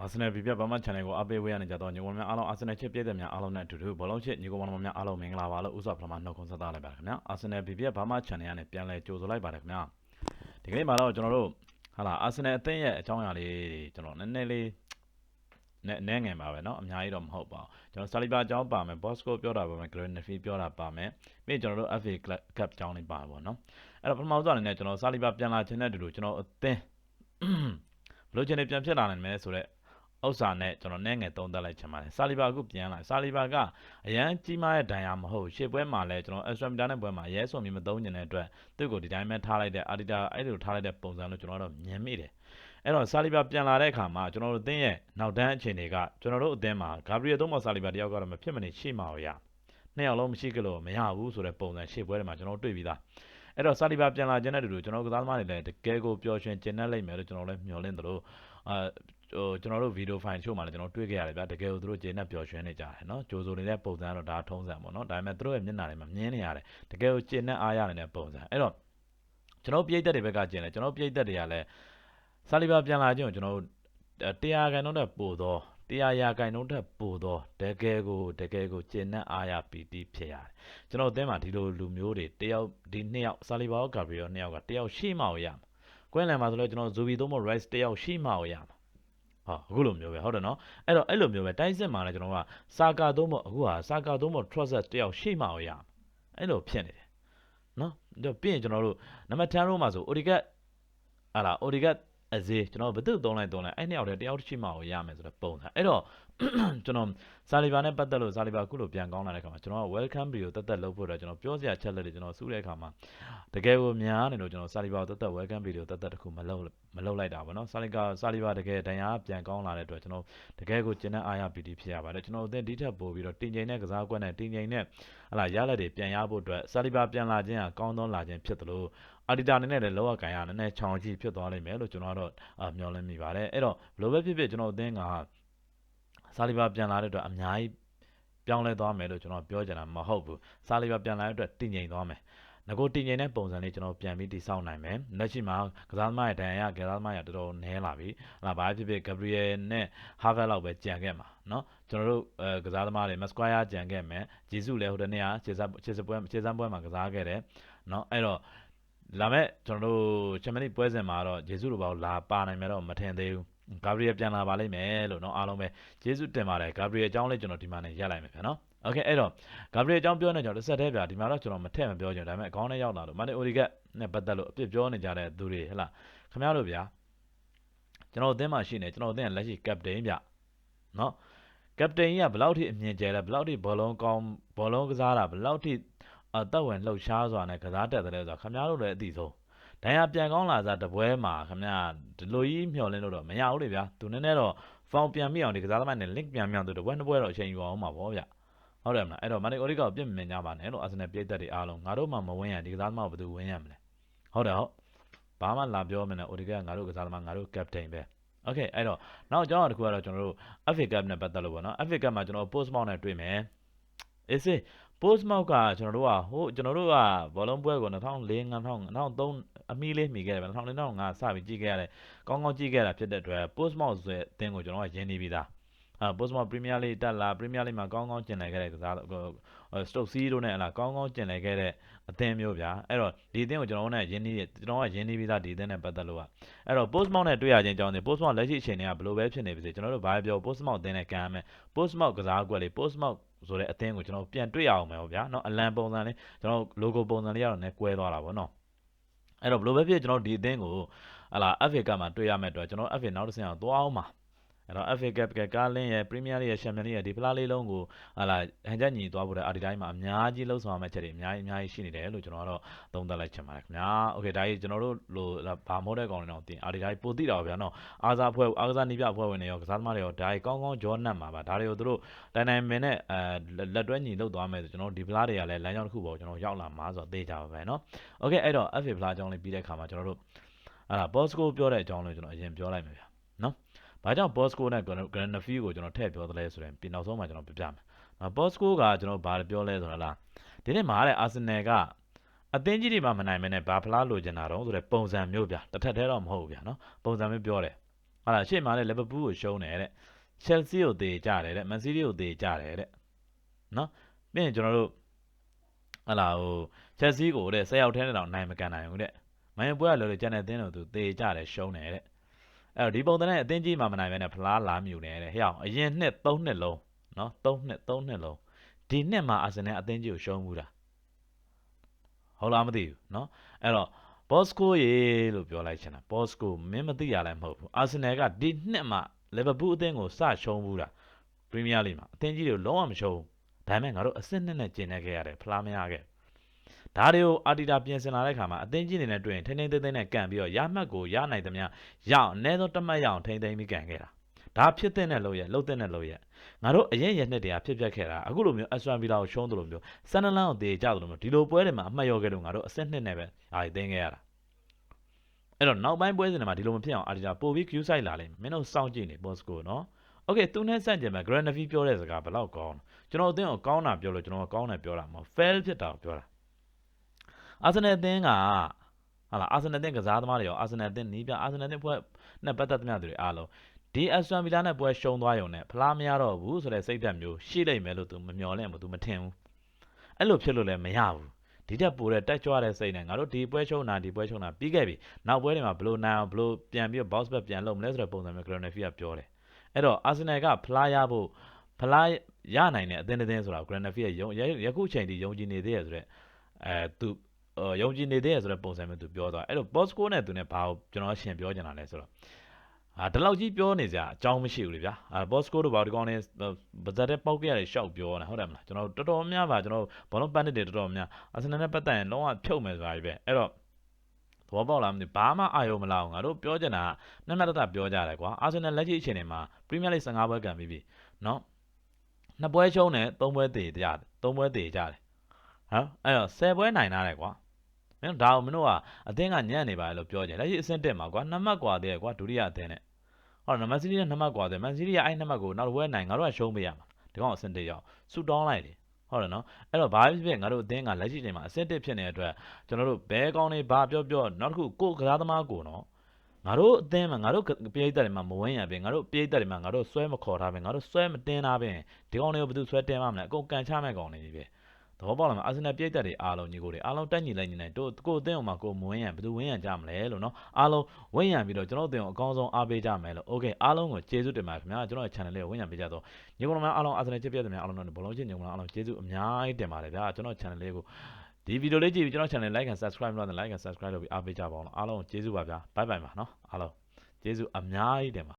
အာဆင်နယ်ပြပြဘာမှ channel ကိုအပေးဝေးရနေကြတော့ညီကောင်များအားလုံးအာဆင်နယ်ချစ်ပြည့်တဲ့များအားလုံးနဲ့အတူတူဘောလုံးချစ်ညီကောင်မောင်များအားလုံးမင်္ဂလာပါလို့ဥစွာပထမနှုတ်ခွန်းဆက်သလိုက်ပါခင်ဗျာအာဆင်နယ်ပြပြဘာမှ channel ကနေပြန်လဲကြိုဆိုလိုက်ပါတယ်ခင်ဗျာဒီကနေ့မှာတော့ကျွန်တော်တို့ဟာလာအာဆင်နယ်အသင်းရဲ့အကြောင်းအရာလေးတွေကျွန်တော်နည်းနည်းလေးနဲ့နည်းငယ်ပါပဲเนาะအများကြီးတော့မဟုတ်ပါဘူးကျွန်တော်ဆာလီဘာအကြောင်းပါမယ်ဘော့စကိုပြောတာပါမယ်ဂရန်နဖီပြောတာပါမယ်ပြီးကျွန်တော်တို့ FA Cup အကြောင်းလေးပါပါเนาะအဲ့တော့ပထမဆုံးအနေနဲ့ကျွန်တော်ဆာလီဘာပြန်လာခြင်းနဲ့အတူတူကျွန်တော်အသင်းဘလို့ချင်နေပြန်ဖြစ်လာနိုင်မယ်ဆိုတော့ ဥစ္စာနဲ့ကျွန်တော်နဲ့ငယ်သုံးသပ်လိုက်ချင်ပါတယ်ဆာလီဘာအခုပြန်လာဆာလီဘာကအရန်ကြီးမားတဲ့ဒဏ်ရာမဟုတ်ရှေ့ပွဲမှာလည်းကျွန်တော် extra meter နဲ့ပွဲမှာရဲဆိုမြင်မသုံးကျင်တဲ့အတွက်သူ့ကိုဒီတိုင်းပဲထားလိုက်တဲ့အာဒီတာအဲ့လိုထားလိုက်တဲ့ပုံစံလို့ကျွန်တော်တော့မြင်မိတယ်အဲ့တော့ဆာလီဘာပြန်လာတဲ့အခါမှာကျွန်တော်တို့အသင်းရဲ့နောက်တန်းအခြေအနေကကျွန်တော်တို့အသင်းမှာဂါဘရီယယ်သုံးပေါ်ဆာလီဘာတယောက်ကတော့မဖြစ်မနေရှိမှာရနှစ်ယောက်လုံးမရှိကြလို့မရဘူးဆိုတဲ့ပုံစံရှေ့ပွဲတွေမှာကျွန်တော်တွေ့ပြီးသားအဲ့တော့ဆာလီဘာပြန်လာခြင်းနဲ့တူတူကျွန်တော်ကစားသမားတွေလည်းတကယ်ကိုပျော်ရွှင်ကျဉ်းနှက်လိုက်မယ်လို့ကျွန်တော်လည်းမျှော်လင့်သလိုအာ ဟိုကျွန်တော်တို့ဗီဒီယိုဖိုင်ချို့မှာလည်းကျွန်တော်တွေ့ခဲ့ရတယ်ဗျာတကယ်ကိုသူတို့ကျေနပ်ပျော်ရွှင်နေကြတယ်နော်ကြိုးစိုးနေတဲ့ပုံစံကတော့ဒါထုံးစံပေါ့နော်ဒါပေမဲ့သူတို့ရဲ့မျက်နှာတွေမှာမြင်နေရတယ်တကယ်ကိုကျေနပ်အားရနေတဲ့ပုံစံအဲ့တော့ကျွန်တော်ပြိသက်တွေဘက်ကကျင်တယ်ကျွန်တော်ပြိသက်တွေကလည်းဆာလီဘာပြန်လာခြင်းကိုကျွန်တော်တရားခိုင်နှုန်းတဲ့ပို့တော့တရားရာခိုင်နှုန်းတဲ့ပို့တော့တကယ်ကိုတကယ်ကိုကျေနပ်အားရပီတိဖြစ်ရတယ်ကျွန်တော်အသင်းမှာဒီလိုလူမျိုးတွေတယောက်ဒီနှစ်ယောက်ဆာလီဘာရောဂါဘရီယောနှစ်ယောက်ကတယောက်ရှိမှရမှာကွင်းလန်မှာဆိုတော့ကျွန်တော်ဇူဘီသုံးဖို့ rice တယောက်ရှိမှရမှာ ဟာအခုလိုမျိုးပဲဟုတ်တယ်နော်အဲ့တော့အဲ့လိုမျိုးပဲတိုင်းစစ်မှာလည်းကျွန်တော်ကစာကာသုံးဖို့အခုဟာစာကာသုံးဖို့ trust တယောက်ရှိမှရမှာအဲ့လိုဖြစ်နေတယ်နော်တော့ပြီးရင်ကျွန်တော်တို့နံပါတ်10ရိုးမှာဆို Odigat ဟာလား Odigat အစေးကျွန်တော်ဘယ်သူသုံးလိုက်သုံးလိုက်အဲ့နှစ်ယောက်တည်းတယောက်ရှိမှရမယ်ဆိုတော့ပုံစံအဲ့တော့ကျွန်တော်ဇာလီဘာနဲ့ပတ်သက်လို့ဇာလီဘာခုလိုပြန်ကောင်းလာတဲ့အခါမှာကျွန်တော်က welcome video တက်တက်လုပ်ဖို့တော့ကျွန်တော်ပြောစရာချက်လက်တွေကျွန်တော်စူးတဲ့အခါမှာတကယ်ကိုများနေလို့ကျွန်တော်ဇာလီဘာကိုတက်တက် welcome video တက်တက်တခုမလုပ်မလုပ်လိုက်တာပေါ့နော်ဇာလီကာဇာလီဘာတကယ်တန်ရာပြန်ကောင်းလာတဲ့အတွက်ကျွန်တော်တကယ်ကိုကျင်းတဲ့အားရပီတိဖြစ်ရပါတယ်ကျွန်တော်အသင်းဒီထက်ပိုပြီးတော့တင်ချိန်နဲ့ကစားကွက်နဲ့တင်ချိန်နဲ့ဟလာရလက်တွေပြန်ရဖို့အတွက်ဇာလီဘာပြန်လာခြင်းကကောင်းသောလာခြင်းဖြစ်တယ်လို့ အာဒီတာအနေနဲ့လည်းလောက်ကင်ရနည်းနည်းချောင်ကြီးဖြစ်သွားလိမ့်မယ်လို့ကျွန်တော်ကတော့မျှော်လင့်မိပါတယ်အဲ့တော့ဘယ်လိုပဲဖြစ်ဖြစ်ကျွန်တော်အသင်းကဆာလီဘာပြန်လာတဲ့အတွက်အများကြီးပြောင်းလဲသွားမယ်လို့ကျွန်တော်ပြောချင်တာမဟုတ်ဘူးဆာလီဘာပြန်လာတဲ့အတွက်တည်ငြိမ်သွားမယ်ငကိုတင်ငိမ့်တဲ့ပုံစံလေးကျွန်တော်ပြန်ပြီးတိစောက်နိုင်မယ်။လက်ရှိမှာကစားသမားရဲ့ဒဏ်ရာကစားသမားရတော်တော်နည်းလာပြီ။အဲ့ဒါဘာဖြစ်ဖြစ်ဂဘရီယယ်နဲ့ဟာဗတ်လောက်ပဲကြံခဲ့မှာနော်။ကျွန်တော်တို့အဲကစားသမားတွေမက်စကွာယာကြံခဲ့မယ်။ဂျေဆုလည်းဟိုတနေ့ကခြေစပ်ခြေစပ်ပွဲခြေစပ်ပွဲမှာကစားခဲ့တယ်။နော်အဲ့တော့ လာမဲ့ကျွန်တော်တို့ချန်ပီယံလိပွဲစဉ်မှာတော့ဂျေစုတို့ဘာလို့လာပါနိုင်မယ်တော့မထင်သေးဘူးဂါဘရီယယ်ပြန်လာပါလိမ့်မယ်လို့เนาะအားလုံးပဲယေရှုတင်ပါတယ်ဂါဘရီယယ်အကြောင်းလေးကျွန်တော်ဒီမှာနေရက်လိုက်မယ်ဗျာเนาะโอเคအဲ့တော့ဂါဘရီယယ်အကြောင်းပြောနေကြတော့တစ်ဆက်တည်းဗျာဒီမှာတော့ကျွန်တော်မထည့်မပြောချင်ဒါပေမဲ့အကောင်းနဲ့ရောက်လာလို့မန်နေအိုဒီကက်နဲ့ပတ်သက်လို့အပြစ်ပြောနေကြတဲ့သူတွေဟဲ့လားခင်ဗျားတို့ဗျာကျွန်တော်အသင်းမှာရှိနေကျွန်တော်အသင်းကလက်ရှိကပတိန်ဗျเนาะကပတိန်ကြီးကဘယ်လောက်ထိအမြင်ကျဲလဲဘယ်လောက်ထိဘောလုံးကောင်းဘောလုံးကစားတာဘယ်လောက်ထိ အသက်ဝင်လှုပ်ရှားစွာနဲ့ကစားတတ်တယ်လဲဆိုတော့ခင်ဗျားတို့လည်းအသိဆုံးဒဏ်ရာပြန်ကောင်းလာစားတပွဲမှာခင်ဗျာဒီလိုကြီးမျှော်လင့်လို့တော့မရဘူးလေဗျာသူနည်းနည်းတော့ဖောင်ပြန်မိအောင်ဒီကစားသမားနဲ့ link ပြန်မြောင်သူတပွဲနှစ်ပွဲတော့အချိန်ယူအောင်ပါဗောဗျဟုတ်တယ်မလားအဲ့တော့မန်နီအိုရီကောပြစ်မြင်ကြပါနဲ့လို့အာဆင်နယ်ပြည်သက်တွေအားလုံးငါတို့မှမဝင်းရဒီကစားသမားကိုဘယ်သူဝင်းရမလဲဟုတ်တယ်ဟုတ်ဘာမှလာပြောမနေအိုရီကငါတို့ကစားသမားငါတို့ captain ပဲโอเคအဲ့တော့နောက်ကြောင်းတစ်ခုကတော့ကျွန်တော်တို့ FA Cup နဲ့ပတ်သက်လို့ပေါ့နော် FA Cup မှာကျွန်တော် post mount နဲ့တွေ့မယ်အေးစေ post mount ကကျွန်တော်တို့ကဟိုကျွန်တော်တို့ကဘောလုံးပွဲကို2004 2000 2003အမီးလေးမိခဲ့တယ်2004 2005စပြီးကြည့်ခဲ့ရတယ်ကောင်းကောင်းကြည့်ခဲ့တာဖြစ်တဲ့အတွက် post mount ဆိုတဲ့အသင်းကိုကျွန်တော်ကရင်းနေပြီးသားအာ post mount premier league တက်လာ premier league မှာကောင်းကောင်းကျင်လည်ခဲ့တဲ့ကစား stoke c တို့နဲ့ဟလာကောင်းကောင်းကျင်လည်ခဲ့တဲ့အသင်းမျိုးဗျာအဲ့တော့ဒီအသင်းကိုကျွန်တော်တို့နဲ့ရင်းနေကျွန်တော်ကရင်းနေပြီးသားဒီအသင်းနဲ့ပတ်သက်လို့อ่ะအဲ့တော့ post mount နဲ့တွေ့ရခြင်းကြောင့်နေ post mount လက်ရှိအချိန်တွေကဘယ်လိုပဲဖြစ်နေပါစေကျွန်တော်တို့ဘာပြော post mount အသင်းနဲ့ကန်ရမယ် post mount ကစားကွက်လေး post mount ဆိုတဲ့အသင်းကိုကျွန်တော်ပြန်တွေ့ရအောင်မယ်ဗျာเนาะအလံပုံစံလေးကျွန်တော် logo ပုံစံလေးကတော့နည်းကွဲသွားတာဗောနော်အဲ့တော့ဘယ်လိုပဲဖြစ်ကျွန်တော်ဒီအသင်းကိုဟလာ FA Cup မှာတွေ့ရမယ့်အတွက်ကျွန်တော် FA နောက်တစ်ဆင့်အောင်သွားအောင်ပါ အဲ့တော့ FA Cup ကကားလင်းရဲ့ Premier League ရဲ့ Champions League ရဲ့ဒီဖလားလေးလုံးကိုဟာလာဟန်ချက်ညီသွားဖို့တဲ့အာဒီတိုင်းမှာအများကြီးလှုပ်ဆောင်ရမယ့်ချက်တွေအများကြီးအများကြီးရှိနေတယ်လို့ကျွန်တော်ကတော့သုံးသပ်လိုက်ချင်ပါတယ်ခင်ဗျာ။ Okay ဒါကြီးကျွန်တော်တို့လိုဘာမိုးတဲ့ကောင်တွေတော့တင်အာဒီတိုင်းပိုသိတာပါဗျာနော်။အားစားဖွဲ့အားကစားနိပြအဖွဲ့ဝင်တွေရောကစားသမားတွေရောဒါကြီးကောင်းကောင်းကြောနတ်မှာပါဒါတွေကိုတို့တိုင်တိုင်မင်းနဲ့အဲလက်တွဲညီလှုပ်သွားမယ်ဆိုကျွန်တော်ဒီဖလားတွေကလည်းလမ်းကြောင်းတစ်ခုပေါ်ကျွန်တော်ရောက်လာမှာဆိုတော့သိကြပါပဲနော်။ Okay အဲ့တော့ FA ဖလားအကြောင်းလေးပြီးတဲ့အခါမှာကျွန်တော်တို့အဲ့ဒါ Bosco ပြောတဲ့အကြောင်းလေးကျွန်တော်အရင်ပြောလိုက်မယ်ဗျာနော်။ ဘာကြောင့် Bosco နဲ့ Granafil ကိုကျွန်တော်ထည့်ပြောသလဲဆိုရင်ပြင်နောက်ဆုံးမှာကျွန်တော်ပြပြမယ်။နော် Bosco ကကျွန်တော်ဘာပြောလဲဆိုတော့လားဒီနေ့မှာတဲ့ Arsenal ကအသင်းကြီးတွေမှမနိုင်မနဲ့ဘာဖလားလိုချင်တာတော့ဆိုတဲ့ပုံစံမျိုးဗျာတစ်ထက်တည်းတော့မဟုတ်ဘူးဗျာနော်ပုံစံမျိုးပြောတယ်ဟာလားရှေ့မှာလည်းလီဗာပူးကိုရှုံးတယ်တဲ့ချယ်ဆီကိုတေကြတယ်တဲ့မန်စီးတီးကိုတေကြတယ်တဲ့နော်ပြီးရင်ကျွန်တော်တို့ဟာလားဟိုချယ်ဆီကိုတဲ့10ယောက်ထဲနဲ့တော့နိုင်မကန်နိုင်ဘူးတဲ့မန်ယူပွဲကလို့လေကျန်တဲ့အသင်းတို့သူတေကြတယ်ရှုံးတယ်တဲ့ အဲ့တော့ဒီပုံသဏ္ဍာန်အသင်းကြီးမှမနိုင်ဘဲနဲ့ဖလားလာမြူနေတယ်ဟဲ့အောင်အရင်နှစ်3နှစ်လုံးနော်3နှစ်3နှစ်လုံးဒီနှစ်မှာအာဆင်နယ်အသင်းကြီးကိုရှုံးမှုတာဟုတ်လားမသိဘူးနော်အဲ့တော့ဘော့စကိုရေလို့ပြောလိုက်ချင်တာဘော့စကိုမင်းမသိရလည်းမဟုတ်ဘူးအာဆင်နယ်ကဒီနှစ်မှလီဗာပူးအသင်းကိုစရှုံးဘူးတာပရီးမီးယားလိမှာအသင်းကြီးတွေကိုလုံးဝမရှုံးဘူးဒါပေမဲ့ငါတို့အဆင့်နှစ်နဲ့ကျင်နေခဲ့ရတယ်ဖလားမရခဲ့ ဒါတွေကိုအာတီတာပြင်ဆင်လာတဲ့ခါမှာအသင်းကြီးတွေနဲ့တွေ့ရင်ထိန်းထိန်းသိမ်းသိမ်းနဲ့ကန်ပြီးတော့ရမှတ်ကိုရနိုင်သမျှရအောင်အနည်းဆုံးတစ်မှတ်ရအောင်ထိန်းသိမ်းပြီးကန်ခဲ့တာဒါဖြစ်တဲ့နဲ့လို့ရလှုပ်တဲ့နဲ့လို့ရငါတို့အရင်ရနှစ်တည်းကဖြစ်ပျက်ခဲ့တာအခုလိုမျိုးအစွမ်ဗီလာကိုရှုံးတယ်လို့မျိုးဆန်နလန်ကိုတေကြတယ်လို့မျိုးဒီလိုပွဲတွေမှာအမှတ်ရောခဲ့လို့ငါတို့အဆင့်နှစ်နဲ့ပဲအာသိမ်းခဲ့ရတာအဲ့တော့နောက်ပိုင်းပွဲစဉ်တွေမှာဒီလိုမဖြစ်အောင်အာဒီတာပို့ပြီး queue site လာလိမ့်မယ်မင်းတို့စောင့်ကြည့်နေ boss ကိုနော် okay သူနဲ့စန့်ကျင်မဲ့ grand navi ပြောတဲ့စကားဘယ်လောက်ကောင်းလဲကျွန်တော်အသင်းကိုကောင်းတာပြောလို့ကျွန်တော်ကကောင်းတယ်ပြောတာမဟုတ် fail ဖြစ်တာကိုပြောတာ အာဆင်နယ်အသင်းကဟာလာအာဆင်နယ်အသင်းကစားသမားတွေရောအာဆင်နယ်အသင်းနီးပြအာဆင်နယ်အသင်းပွဲနဲ့ပတ်သက်သမျှသူတွေအားလုံးဒီအက်စတန်ဗီလာနဲ့ပွဲရှုံးသွားရုံနဲ့ဖလားမရတော့ဘူးဆိုတဲ့စိတ်ဓာတ်မျိုးရှိလိုက်မယ်လို့သူမမျှော်လင့်ဘူးသူမထင်ဘူးအဲ့လိုဖြစ်လို့လည်းမရဘူးဒီတက်ပိုတဲ့တက်ကြွတဲ့စိတ်နဲ့ငါတို့ဒီပွဲချုံတာဒီပွဲချုံတာပြီးခဲ့ပြီနောက်ပွဲတွေမှာဘလို့နိုင်အောင်ဘလို့ပြန်ပြီး bounce back ပြန်လုပ်မလဲဆိုတဲ့ပုံစံမျိုး Granafy ကပြောတယ်အဲ့တော့ Arsenal ကဖလားရဖို့ဖလားရနိုင်တဲ့အသင်းတစ်သင်းဆိုတာ Granafy ရဲ့ယုံယခုချိန်ထိယုံကြည်နေသေးရဆိုတဲ့အဲသူ ယုံကြည်နေသေးရဆိုတဲ့ပုံစံမျိုးသူပြောသွားအဲ့တော့ Bosco နဲ့သူနဲ့ဘာကိုကျွန်တော်ရှင်ပြောချင်တာလဲဆိုတော့အာဒီလောက်ကြီးပြောနေကြအကြောင်းမရှိဘူးလေဗျာအာ Bosco တို့ဘာဒီကောင်နေဗဇက်တဲ့ပေါက်ပြရတယ်ရှောက်ပြောနေတာဟုတ်တယ်မလားကျွန်တော်တော်တော်များပါကျွန်တော်ဘောလုံးပန်းနစ်တွေတော်တော်များအာဆင်နယ်နဲ့ပတ်သက်ရင်လုံးဝဖြုတ်မယ်ဆိုတာကြီးပဲအဲ့တော့သဘောပေါက်လားမသိဘာမှအာရုံမလောက်ငါတို့ပြောချင်တာနှစ်နှစ်သက်ပြောကြတယ်ကွာအာဆင်နယ်လက်ရှိအခြေအနေမှာပရီးမီးယားလိ15ပွဲကန်ပြီးပြီနော်နှစ်ပွဲရှုံးတယ်သုံးပွဲတည်ကြတယ်သုံးပွဲတည်ကြတယ်ဟမ်အဲ့တော့10ပွဲနိုင်ထားတယ်ကွာ မင်းတို့ဒါကိုမင်းတို့ကအသင်းကညံ့နေပါလေလို့ပြောကြတယ်လက်ရှိအဆင့်တက်မှာကွာနှစ်မှတ်ကွာသေးတယ်ကွာဒုတိယအသင်းနဲ့အော်နံပါတ်စီးရီးကနှစ်မှတ်ကွာသေးမန်စီးရီးကအဲ့နှစ်မှတ်ကိုနောက်တစ်ပွဲနိုင်ငါတို့ကရှုံးပေးရမှာဒီကောင်အဆင့်တက်ရောက်ဆူတောင်းလိုက်တယ်ဟုတ်တယ်နော်အဲ့တော့ဘာဖြစ်ဖြစ်ငါတို့အသင်းကလက်ရှိချိန်မှာအဆင့်တက်ဖြစ်နေတဲ့အတွက်ကျွန်တော်တို့ဘဲကောင်းနေဘာပြောပြောနောက်တစ်ခုကိုယ်ကစားသမားကိုနော်ငါတို့အသင်းမှာငါတို့ပြည်သက်တွေမှာမဝင်ရပြင်ငါတို့ပြည်သက်တွေမှာငါတို့ဆွဲမခေါ်ထားပြင်ငါတို့ဆွဲမတင်ထားပြင်ဒီကောင်တွေကိုဘယ်သူဆွဲတင်မှမလဲအကုန်ကန်ချမဲ့ကောင်တွေကြီးပဲ သဘောပေါက်လားမအာဆင်နယ်ပြိုက်သက်တွေအားလုံးညီကိုတွေအားလုံးတက်ညီလိုက်ညီနိုင်တို့ကိုအသင်းအောင်မှာကိုမဝင်းရံဘယ်သူဝင်းရံကြမလဲလို့နော်အားလုံးဝင်းရံပြီးတော့ကျွန်တော်အသင်းကိုအကောင်းဆုံးအားပေးကြမယ်လို့ okay အားလုံးကိုကျေးဇူးတင်ပါခင်ဗျာကျွန်တော် channel လေးကိုဝင်းရံပေးကြတော့ညီကောင်များအားလုံးအာဆင်နယ်ချစ်ပြတဲ့များအားလုံးတို့ဘလုံးချင်းညီကောင်များအားလုံးကျေးဇူးအများကြီးတင်ပါတယ်ဗျာကျွန်တော် channel လေးကိုဒီဗီဒီယိုလေးကြည့်ပြီးကျွန်တော် channel like and subscribe လုပ်တဲ့ like and subscribe လုပ်ပြီးအားပေးကြပါအောင်အားလုံးကျေးဇူးပါဗျာ bye bye ပါနော်အားလုံးကျေးဇူးအများကြီးတင်ပါ